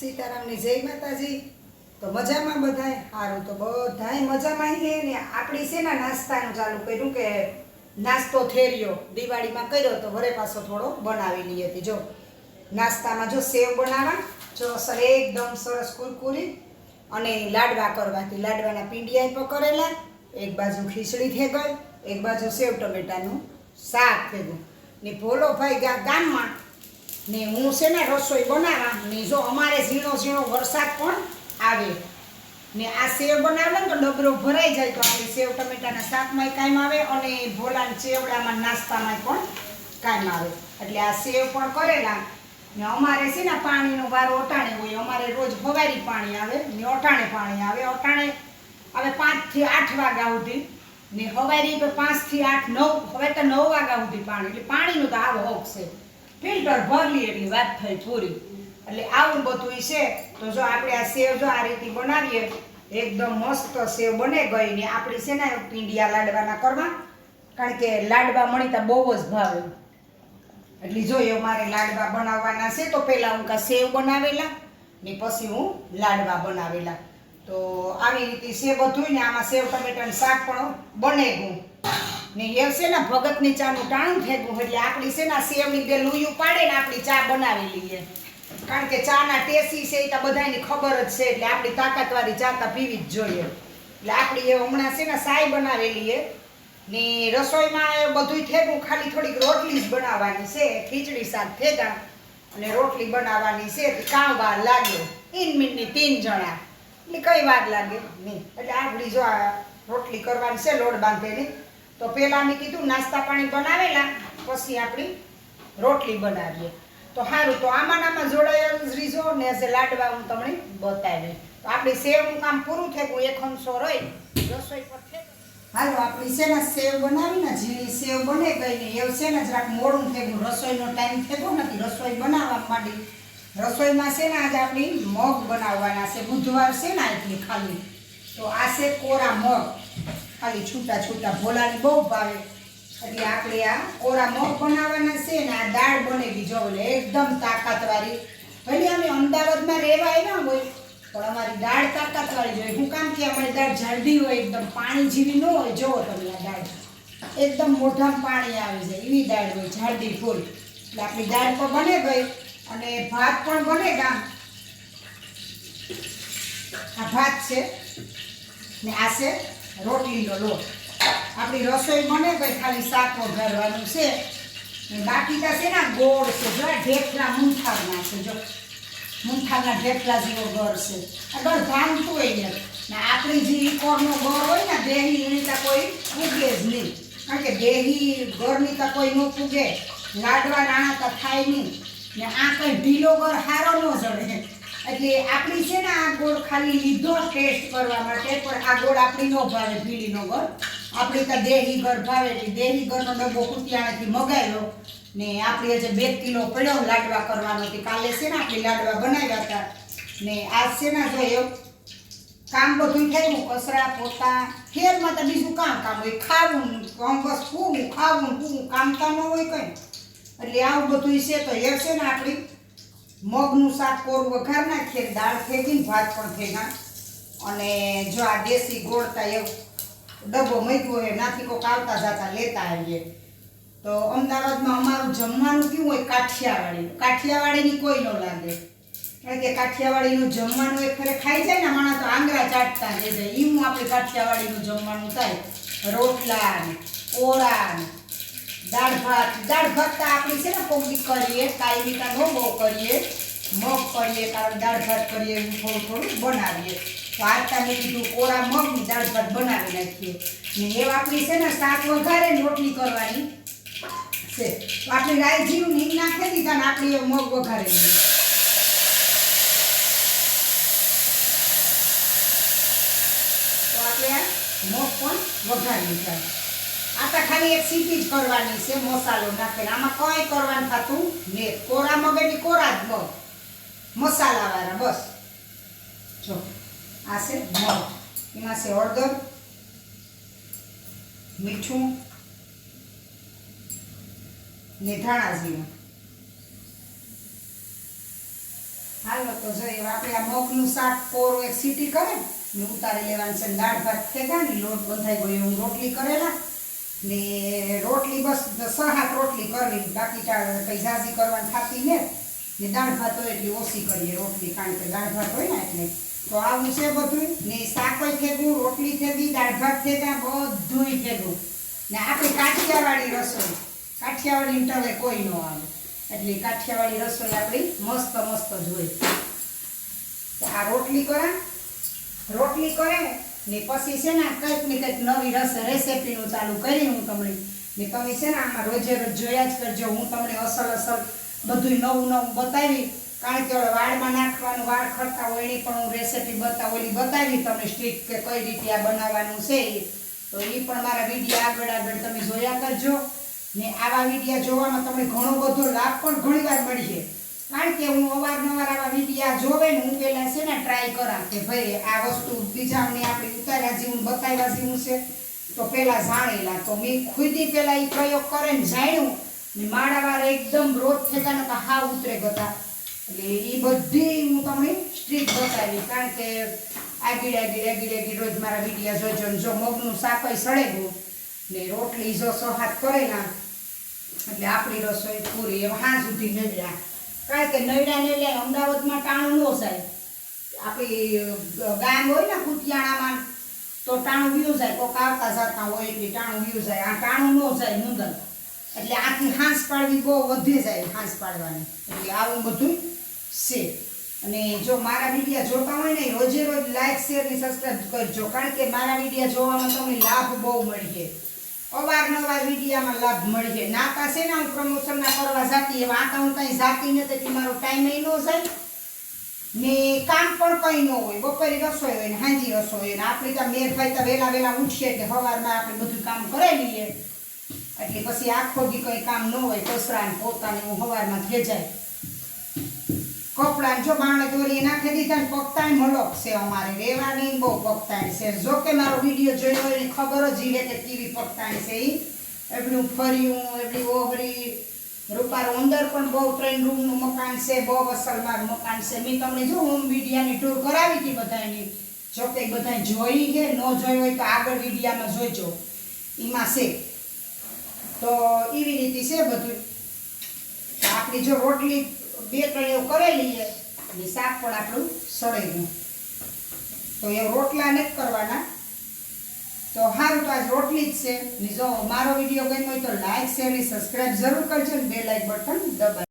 સીતારામની જય માતાજી. તો મજામાં બધાય? સારું તો બધાય મજામાં છે ને આપણી છે નાસ્તાનું ચાલુ કર્યું કે નાસ્તો થેર્યો. દિવાળીમાં કર્યો તો વરે પાછો થોડો બનાવી લઈએ હતી જો, નાસ્તામાં જો સેવ બનાવવા, જો સર એકદમ સરસ કુરકુરી અને લાડવા કરવાથી લાડવાના પીંડિયા કરેલા, એક બાજુ ખીચડી થઈ ગઈ એક બાજુ સેવ ટમેટાનું શાક થઈ ગયું ને ભોલો ભાઈ ગામમાં ને હું છે ને રસોઈ બનાવવા ને જો અમારે ઝીણો ઝીણો વરસાદ પણ આવે. ને આ સેવ બનાવે ને તો ડબરો ભરાઈ જાય તો આપણે સેવ ટમેટાના શાકમાંય કામ આવે અને ભોલાના ચેવડામાં નાસ્તામાં પણ કામ આવે. એટલે આ સેવ પણ કરેલા. ને અમારે છે ને પાણીનો વારો અટાણે હોય. અમારે રોજ હવારી પાણી આવે ને અટાણે પાણી આવે. અટાણે હવે પાંચથી આઠ વાગ્યા સુધી. ને હવારી પાંચથી આઠ, નવ, હવે તો નવ વાગ્યા સુધી પાણી. એટલે પાણીનું તો આવો હોક છે. ફિલ્ટર ભરલી એટલી વાત થઈ પૂરી. એટલે આવું બધું છે, તો જો આપણે આ સેવ જો આ રીતે બનાવીએ, એકદમ મસ્ત સેવ બને ગઈ ને આપણી છે ને પીંડિયા લાડવાના કરવા, કારણ કે લાડવા મણીતા બહુ જ ભાવે. એટલે જોઈએ મારે લાડવા બનાવવાના છે, તો પહેલાં હું કાં સેવ બનાવેલા, ને પછી હું લાડવા બનાવેલા. તો આવી રીતે સેવ બધું ને આમાં સેવ ટમેટાનું શાક પણ બને ગયું. ને એ છે ને ભગતની ચાનું ટાણું થઈ એટલે આપણી છે ને સેવની બે લુયું પાડે ને આપણી ચા બનાવી લઈએ. કારણ કે ચાના ટેસી છે એ તો બધાની ખબર જ છે એટલે આપણી તાકાતવાળી ચા તો પીવી જ જોઈએ. એટલે આપણી એ હમણાં છે ને સાય બનાવેલી છે ને રસોઈમાં એ બધું થેગું ખાલી થોડીક રોટલી જ બનાવવાની છે, ખીચડી શાક થેગા અને રોટલી બનાવવાની છે કાં વાર લાગે તીન મિનિટની તીન જણા. એટલે કઈ વાર લાગે? નહીં. એટલે આપણી જો આ રોટલી કરવાની છે લોડ બાંધેલી તો પહેલાં મેં કીધું, નાસ્તા પાણી બનાવેલા, પછી આપણી રોટલી બનાવીએ. તો સારું તો આમાં આમાં જોડાયેલું રીઝો ને જે લાડવા હું તમને બતાવી. તો આપણી સેવનું કામ પૂરું થઈ ગયું એક હંસો રહી રસોઈ પર હાલો, આપણી છે ને સેવ બનાવી ને ઝીણી સેવ બને ગઈ ને, એવું છે ને, જરાક મોડું થઈ ગયું. રસોઈનો ટાઈમ થતો નથી, રસોઈ બનાવવા માંડી. રસોઈમાં છે ને, આજે આપણી મગ બનાવવાના છે. બુધવાર છે ને એટલી ખાલી. તો આ છે કોરા મગ. ખાલી છૂટા છૂટા ભોલાની બહુ ભાવે. એટલે આપણે આ કોરા મગ બનાવવાના છે ને આ દાળ બનેલી, જો એટલે એકદમ તાકાતવાળી. ભલે અમે અમદાવાદમાં રહેવા આવ્યા હોય, પણ અમારી દાળ તાકાતવાળી જોઈએ હું કામ કે અમારી દાળ જલ્દી હોય, એકદમ પાણી જેવી ન હોય જોવો તમે આ દાળ. એકદમ મોઢામાં પાણી આવે જાય એવી દાળ હોય જાડી ફૂલ. એટલે આપણી દાળ પણ બને ગઈ, અને ભાત પણ બને ગામ આ ભાત છે, ને આ છે રોટલીનો લોટ આપણી રસોઈ બને ભાઈ ખાલી શાક વઘારવાનું છે. બાકી તો છે ને ગોળ છે. જો ઢેફલા મૂંઠાના છે, જો. મૂંઠાના ઢેફલા જેવો ઘર છે. આ ગળ ભાંગતું હોય ને. આપણી જે ઈકોરનો ઘર હોય ને, દેહી એની તો કોઈ પૂગે જ નહીં. કારણ કે દેહી ગળની તો કોઈ ન પૂગે. લાડવા નાણા તો થાય નહીં. ને આ કંઈ ઢીલો ગળ હારો ન જડે. એટલે આપણી છે ને આ ગોળ ખાલી લીધો ટેસ્ટ કરવા માટે, પણ આ ગોળ આપણી નો ભાવે ભીડીનો ગોળ. આપણી તો દેહી ઘર ભાવે એટલે દેહી ઘરનો ડબ્બો કુટિયાણાથી મગાવ્યો ને આપણે જે બે કિલો પડ્યો લાડવા કરવાનો હતી કાલે છે ને આપણે લાડવા બનાવ્યા હતા. ને આજ છે ને જોયો કામ બધું થયું, કસરા, પોતા ફેરમાં તો બીજું કામ કામ હોય. ખાવું, કામ બસ પૂવું ખાવું પૂવું કામ કામ ન હોય કંઈ. એટલે આવું બધું છે તો એ છે ને આપણી મગનું શાક કોર વઘાર નાખીએ દાળ ફેંકીને ભાત પણ ફેંકા અને જો આ દેશી ગોળતા એ ડબ્બો મૂક્યો હોય નાથી કોક આવતા જતા લેતા આવીએ. તો અમદાવાદમાં અમારું જમવાનું કેવું હોય, કાઠિયાવાડી. કાઠિયાવાડીની કોઈ ન લાગે. કારણ કે કાઠિયાવાડીનું જમવાનું એક ફરે ખાઈ જાય ને માણસ તો આંગળા ચાટતા રહી જાય એવું આપણે કાઠિયાવાડીનું જમવાનું થાય. રોટલા ને ઓળા ને દાળ ભાત. દાળ ભાત આપણી છે ને, કોકી કરીએ કાયમી ન બહુ કરીએ. મગ કરીએ કારણ દાળ ભાત કરીએ એવું થોડું થોડું બનાવીએ. તો આજ તમે કીધું, કોરા મગની દાળ ભાત બનાવી નાખીએ. ને એ આપણી છે ને શાક વઘારે ને રોટલી કરવાની. છે. તો આપણે રાઈ જીરું નીંગ નાખી દીધા ને આપણે મગ વઘારે તો આપણે મગ પણ વઘારી લીધા. આ તો ખાલી એક સીટી જ કરવાની છે, મસાલો નાખીને. આમાં કંઈ કરવાનું થતું ને કોરા મગ એટલે કોરા જ મગ. મસાલાવાળા બસ. જો, આ છે મઠ એમાં છે હળદર, મીઠું ને ધાણા જીરું. હાલો તો જોઈએ આપણે આ મગનું શાક કોરું એક સીટી કરે ને ઉતારી લેવાનું છે દાળ ભાત ફેંકા ને, લોટ બંધાઈ ગયો હું રોટલી કરેલા. ને રોટલી બસ હાથ રોટલી કરવી. બાકી કઈ ઝાઝી કરવાની થતી ને. ને દાળ ભાત હોય એટલી ઓછી કરીએ રોટલી, કારણ કે દાળ ભાત હોય ને એટલે. તો આવું છે બધું. ને શાકોય ફેંકવું રોટલી ફેંકી દાળ ભાત ફેંકા બધુંય ફેંકવું ને આપણી કાઠિયાવાડી રસોઈ. કાઠિયાવાડી ટવે કોઈ ન આવે. એટલે કાઠિયાવાડી રસોઈ આપણી મસ્ત મસ્ત જ હોય આ રોટલી કરે. રોટલી કરે ને પછી છે ને કંઈક ને કંઈક નવી રસ, રેસીપીનું ચાલુ કરી હું તમને. ને તમે છે ને આમાં રોજે રોજ જોયા જ કરજો. હું તમને અસલ અસલ બધું નવું નવું બતાવી. કારણ કે હવે વાળમાં નાખવાનું, વાળ ખરતા હોય એની પણ હું રેસીપી બતાવ. ઓલી બતાવી તમને સ્ટ્રીક કે કઈ રીતે આ બનાવવાનું છે તો એ પણ મારા વીડિયો આગળ આગળ તમે જોયા કરજો. ને આવા વિડીયા જોવામાં તમને ઘણો બધો લાભ પણ ઘણી વાર મળીએ કારણ કે હું અવારનવાર આવા વિડીયા જોવે ને હું પહેલાં છે ને ટ્રાય કરા કે ભાઈ આ વસ્તુ બીજાને આપણે ઉતાર્યા જેવું બતાવ્યા જેવું છે. તો પહેલાં જાણેલા. તો મેં ખુદી પહેલાં એ પ્રયોગ કરે ને જાણ્યું. ને માળાવાળા એકદમ રોજ ને તો હા ઉતરે ગતા. એટલે એ બધી હું તમને સ્ટ્રીક બતાવી, કારણ કે આગળ આગળ આગળ આગળ રોજ મારા વિડીયા જોજો ને જો મગનું શાક સળે ગયું, ને રોટલી જો સહાત કરેલા એટલે આપણી રસોઈ પૂરી એમ હા સુધી નડ્યા. કારણ કે નડ્યા નડ્યા અમદાવાદમાં ટાણું ન જાય. આપણી ગામ હોય ને કુતિયાણામાં તો ટાણું વ્યૂ જાય, કોક આવતા જતા હોય એટલે ટાણું વ્યૂ જાય. આ ટાણું ન જાય મુંદર એટલે આથી હાંસ પાડવી બહુ વધે જાય હાંસ પાડવાની. એટલે આવું બધું છે. અને જો મારા વિડીયા જોતા હોય ને, રોજે રોજ લાઈક શેર ને સબસ્ક્રાઈબ કરજો. કારણ કે મારા વિડીયા જોવામાં તમને લાભ બહુ મળી છે અવારનવાર વિડીયામાં લાભ મળી છે ના પાસે હું પ્રમોશનના કરવા જાતી, એવા આ હું કાંઈ જાતી નથી એટલે મારો ટાઈમ એ ન જાય. ને કામ પણ કંઈ ન હોય. બપોરે રસોઈ હોય ને, હાંજી રસોઈ હોય ને, આપણે ત્યાં મેર ભાઈ તો વહેલા વહેલા ઉઠીએ એટલે સવારમાં આપણે બધું કામ કરાવી લઈએ. એટલે પછી આખો દી કંઈ કામ ન હોય કસરા પોતાને પોતા હું સવારમાં થઈ જાય. કપડાં જો બાણે દોરી નાખી દીધા ને પગતાય મલક છે અમારે. રેવાની બહુ પગતાય છે. જો કે મારો વીડિયો જોયો હોય ખબર જ ઈ કે કેવી પગતાય છે ઈ. એટલું ફર્યું એટલી ઓહરી રૂપારું અંદર પણ બહુ ત્રણ રૂમનું મકાન છે, બહુ અસલ મારું મકાન છે. મેં તમને જો હોમ વિડીયાની ટૂર કરાવી હતી બધાની જો કે બધા જોઈ છે, ન જોઈ હોય તો આગળ વિડીયામાં જોઈજો એમાં છે. તો એવી રીતે છે બધું. આપણી જો રોટલી બે ત્રણ એવું કરેલી છે અને શાક પણ આપણું સળેલું તો એ રોટલા નથી કરવાના. તો સારું તો આજ રોટલી જ છે. જો મારો વીડિયો ગમ્યો હોય તો લાઈક શેર અને સબસ્ક્રાઈબ જરૂર કરજો ને બે લાઈક બટન દબાવી.